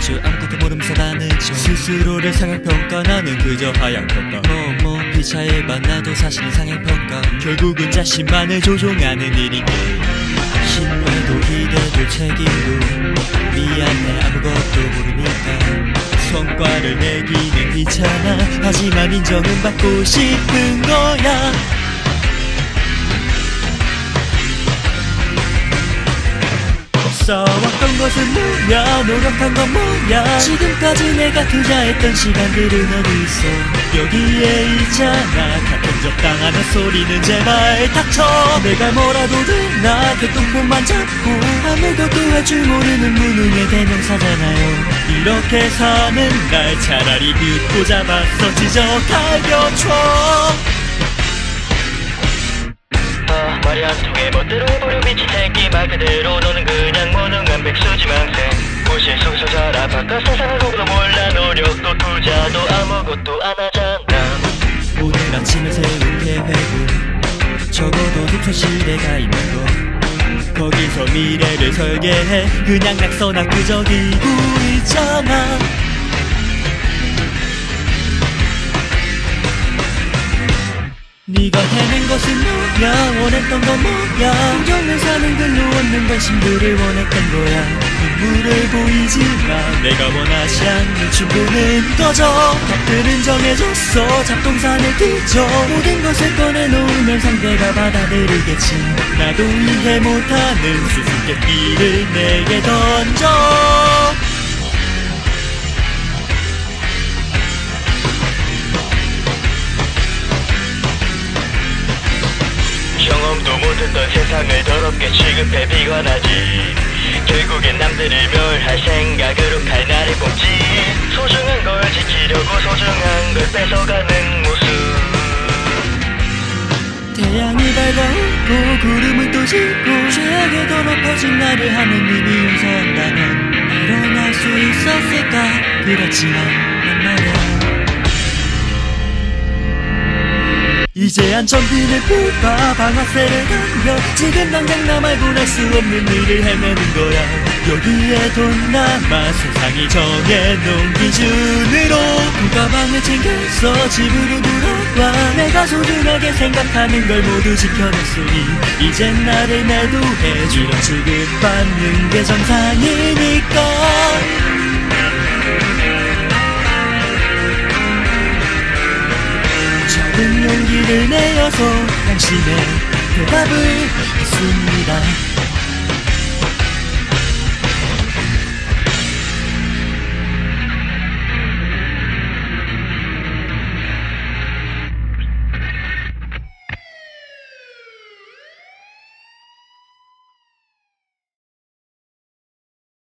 줄 아무것도 모르면서 나는 저 스스로를 상향평가 나는 그저 하향평가. 뭐뭐 피차에 만나도 사실은 상향평가. 결국은 자신만을 조종하는 일인 게 신뢰도 기대도 책임도 미안해 아무것도 모르니까. 성과를 내기는 귀찮아. 하지만 인정은 받고 싶은 거야 싸웠던 것은 뭐야 노력한 건 뭐야 지금까지 내가 투자했던 시간들은 어디 있어 여기에 있잖아. 같은 적당하는 소리는 제발 닥쳐. 내가 뭐라도 되나? 개똥폰만 잡고. 아무것도 할 줄 모르는 무능의 대명사잖아요. 이렇게 사는 날 차라리 듣고 잡았어 지적하려줘 아, 통해 멋대로 미친 새끼 말 그대로 너는 그냥 무능한 백수 지망생 무시해 속에서 살아 바깥 세상을 속으로 몰라. 노력도 투자도 아무것도 안 하잖아. 오늘 아침에 세운 계획은 적어도 독서실에 가 있는 거 거기서 미래를 설계해 그냥 낙서나 끄적이고 있잖아 네가 해낸 것은 뭐야? 원했던 건 뭐야? 공정을 사는 글로 얻는 관심들을 원했던 거야. 눈물을 보이지만 내가 원하지 않는 춤보는 꺼져. 답들은 정해졌어. 잡동사를 뒤져 모든 것을 꺼내놓으면 상대가 받아들이겠지. 나도 이해 못하는 수수께끼를 내게 던져 경험도 못했던 세상을 더럽게 취급해 비관하지. 결국엔 남들을 멸할 생각으로 칼날을 뽑지. 소중한 걸 지키려고 소중한 걸 뺏어가는 모습. 태양이 밝아오고 구름은 또 지고 최악의 더 높아진 나를 하느님이 용서한다면 일어날 수 있었을까? 그렇지만 이제 안전비를 뽑아 방아쇠를 당겨. 지금 당장 나 말고 할 수 없는 일을 헤매는 거야. 여기에 돈 남아 세상이 정해놓은 기준으로 돈가방을 챙겨서 집으로 돌아와. 내가 소중하게 생각하는 걸 모두 지켜냈으니 이젠 나를 매도해 이런 취급받는 게 정상이니까 용기를 내어서 당신의 대답을 했습니다.